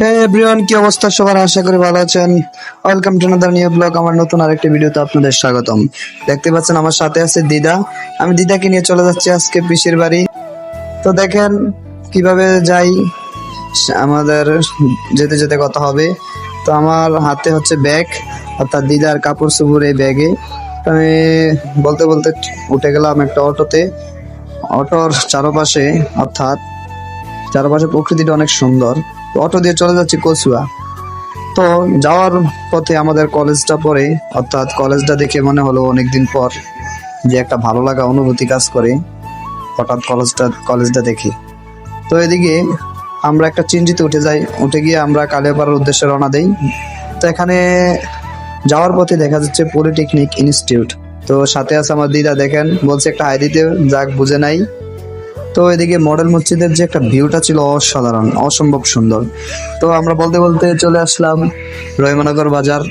হে everyone কি অবস্থা? সবার আশা করি ভালো আছেন। Welcome to another new blog আমার নতুন আরেকটি ভিডিওতে আপনাদের স্বাগতম। দেখতে পাচ্ছেন আমার সাথে আছে দিদা। আমি দিদাকে নিয়ে চলে যাচ্ছি আজকে পিসির বাড়ি। তো দেখেন, কীভাবে যাই, আমাদের যেতে যেতে কথা হবে। তো আমার হাতে হচ্ছে ব্যাগ অর্থাৎ দিদার কাপড় চুপড় এই ব্যাগে। আমি বলতে বলতে উঠে গেলাম একটা অটোতে। অটোর চারপাশে, অর্থাৎ চারপাশে প্রকৃতিটা অনেক সুন্দর। তো অটো দিয়ে চলে যাচ্ছি কচুয়া। তো যাওয়ার পথে আমাদের কলেজটা পড়ে, অর্থাৎ কলেজটা দেখে মনে হলো অনেকদিন পর যে একটা ভালো লাগা অনুভূতি কাজ করে, হঠাৎ কলেজটা কলেজটা দেখি। তো এদিকে আমরা একটা চিঞ্জিতে উঠে যাই। উঠে গিয়ে আমরা কালিয়াপাড়ার উদ্দেশ্যে রওনা দেই। তো এখানে যাওয়ার পথে দেখা যাচ্ছে পলিটেকনিক ইনস্টিটিউট তো সাথে আছে আমার দিদা দেখেন, বলছে একটা হাই দিতে যাক, বুঝে নাই। তো এদিকে মডেল মসজিদের যে একটা ভিউটা ছিল অসাধারণ, অসম্ভব সুন্দর। তো আমরা বলতে বলতে চলে আসলাম রহিমানগর বাজার।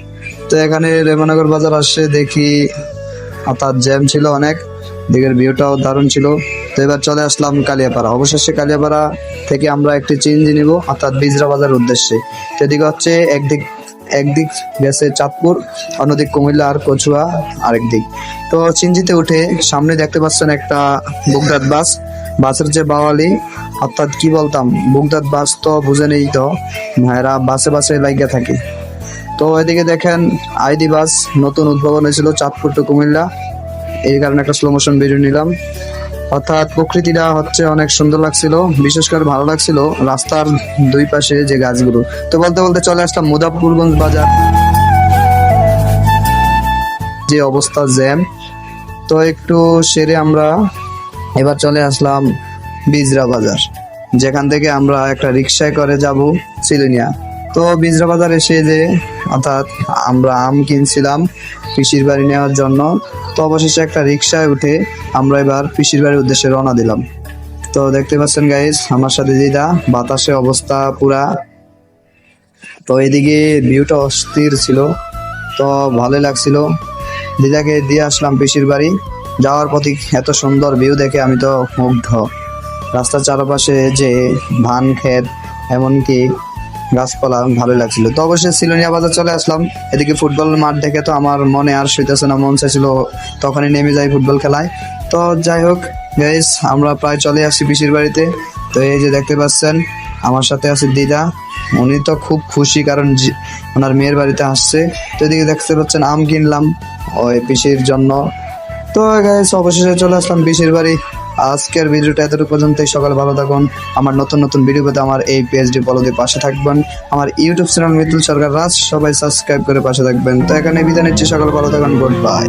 তো এখানে রহিমানগর বাজার আসে দেখি অর্থাৎ জ্যাম ছিল অনেক, দিকের ভিউটাও দারুণ ছিল। তো এবার চলে আসলাম কালিয়াপাড়া। অবশেষে কালিয়াপাড়া থেকে আমরা একটি চেঞ্জ নিব অর্থাৎ বিজরা বাজার উদ্দেশ্যে। তো এদিকে হচ্ছে একদিক একদিক গেছে চাঁদপুর, অন্যদিক কুমিল্লা আর কচুয়া আরেক দিক তো চিঞ্জিতে উঠে সামনে দেখতে পাচ্ছেন একটা বুকদাত বাস। বাসের যে বাওয়ালি, অর্থাৎ কি বলতাম, বুকদাত বাস তো বুঝে নেই তো ভাইরা বাসে বাসে লাগিয়ে থাকে। তো এদিকে দেখেন, আইডি বাস নতুন উদ্ভাবন হয়েছিল চাঁদপুর টু কুমিল্লা। এই কারণে একটা স্লো মোশন ভিডিও নিলাম। অর্থাৎ প্রকৃতিটা হচ্ছে অনেক সুন্দর লাগছিল, বিশেষ করে ভালো লাগছিল রাস্তার দুই পাশে যে গাছগুলো। তো বলতে বলতে চলে আসলাম মুজাফরগঞ্জ বাজার। যে অবস্থা জ্যাম। তো একটু সেরে আমরা এবার চলে আসলাম বিজরা বাজার। যেখান থেকে আমরা একটা রিক্সায় করে যাব সিলিনিয়া। তো বিজরা বাজার এসে যে, অর্থাৎ আমরা আম কিনছিলাম পিসির বাড়ি নেওয়ার জন্য, তো অবশেষে একটা রিক্সায় উঠে আমরা এবার পিসির বাড়ির উদ্দেশ্যে রওনা দিলাম। তো দেখতে পাচ্ছেন গাইজ আমার সাথে দিদা, বাতাসে অবস্থা পুরা। তো এদিকে ভিউটা অস্থির ছিল, তো ভালোই লাগছিল। দিদাকে দিয়ে আসলাম পিসির বাড়ি। যাওয়ার পথে এত সুন্দর ভিউ দেখে আমি তো মুগ্ধ। রাস্তার চারপাশে যে ধান, ক্ষেত, এমনকি গাছপালা ভালো লাগছিল। তো অবশ্যই সিলোনিয়া বাজার চলে আসলাম। এদিকে ফুটবল মাঠ দেখে তো আমার মনে আর সইতেছে না, মন চাইছিল তখনই নেমে যাই ফুটবল খেলায়। তো যাই হোক গাইস আমরা প্রায় চলে আসছি পিসির বাড়িতে। তো এই যে দেখতে পাচ্ছেন, আমার সাথে আছে দিদা। উনি তো খুব খুশি কারণ ওনার মেয়ের বাড়িতে আসছে। তো এদিকে দেখতে পাচ্ছেন, আম কিনলাম ওই পিসির জন্য। তো গাইস অবশেষে চলে আসলাম বিশের বাড়ি। আজকের ভিডিওটা এতটুকু পর্যন্তই। সকাল ভালো থাকুন। আমার নতুন নতুন ভিডিও পেতে আমার এই পেজটি দিয়ে পাশে থাকবেন। আমার ইউটিউব চ্যানেল মিতুল সরকার, রাজ সবাই সাবস্ক্রাইব করে পাশে থাকবেন। তো এখানে বিদায় নিচ্ছি। সকাল ভালো থাকুন। Good bye